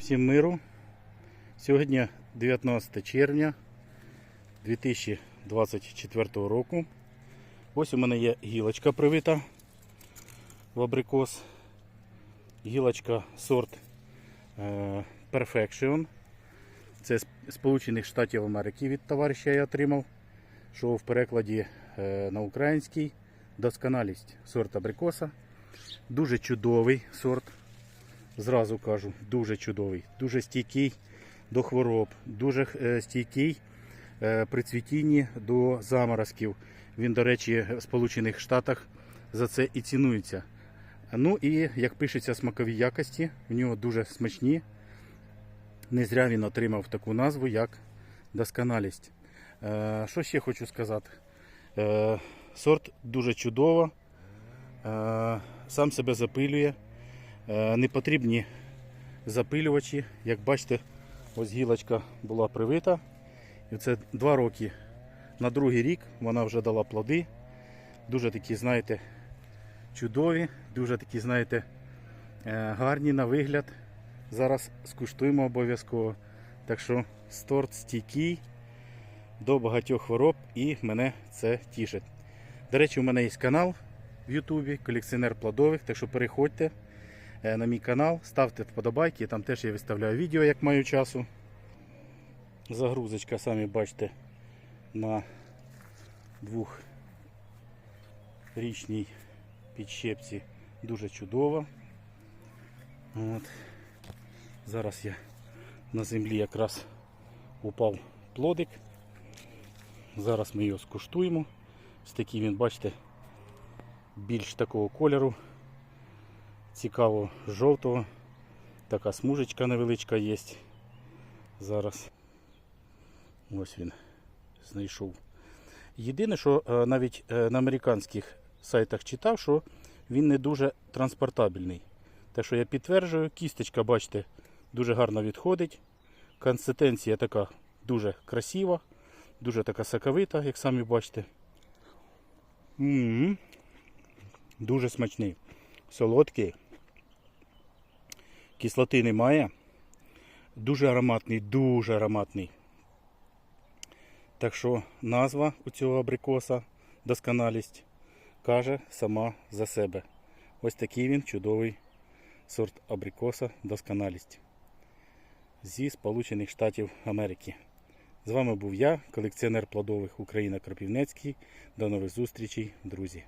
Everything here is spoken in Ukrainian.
Всім миру. Сьогодні 19 червня 2024 року. Ось у мене є гілочка привита в абрикос. Гілочка сорт е, Perfection. Це Сполучених Штатів Америки від товариша я отримав. Що в перекладі е, на український досконалість сорт абрикоса. Дуже чудовий сорт. Зразу кажу, дуже чудовий, дуже стійкий до хвороб, дуже е, стійкий е, при цвітінні до заморозків. Він, до речі, в Сполучених Штатах за це і цінується. Ну і як пишеться смакові якості, в нього дуже смачні. Не зря він отримав таку назву, як досконалість. Е, Що ще хочу сказати? Сорт дуже чудово, сам себе запилює. Е, Не потрібні запилювачі. Як бачите, ось гілочка була привита. І це два роки. На другий рік вона вже дала плоди. Дуже такі, знаєте, чудові, дуже такі, знаєте, е, гарні на вигляд. Зараз скуштуємо обов'язково. Так що сорт стійкий до багатьох хвороб і мене це тішить. До речі, у мене є канал в Ютубі, колекціонер плодових, так що переходьте на мій канал, ставте вподобайки, там теж я виставляю відео, як маю часу. Загрузочка, самі бачите, на двохрічній підщепці дуже чудова. От. Зараз я на землі якраз упав плодик. Зараз ми його скуштуємо. Ось такий він, бачите, більш такого кольору. Цікаво жовтого. Така смужечка невеличка є. Зараз ось він знайшов. Єдине, що е, навіть е, на американських сайтах читав, що він не дуже транспортабельний. Те, що я підтверджую, кісточка, бачите, дуже гарно відходить. Консистенція така дуже красива, дуже така соковита, як самі бачите. М-м-м. Дуже смачний, солодкий. Кислоти немає. Дуже ароматний, дуже ароматний. Так що назва у цього абрикоса досконалість каже сама за себе. Ось такий він чудовий сорт абрикоса досконалість зі Сполучених Штатів Америки. З вами був я, колекціонер плодових Україна Кропівнецький. До нових зустрічей, друзі!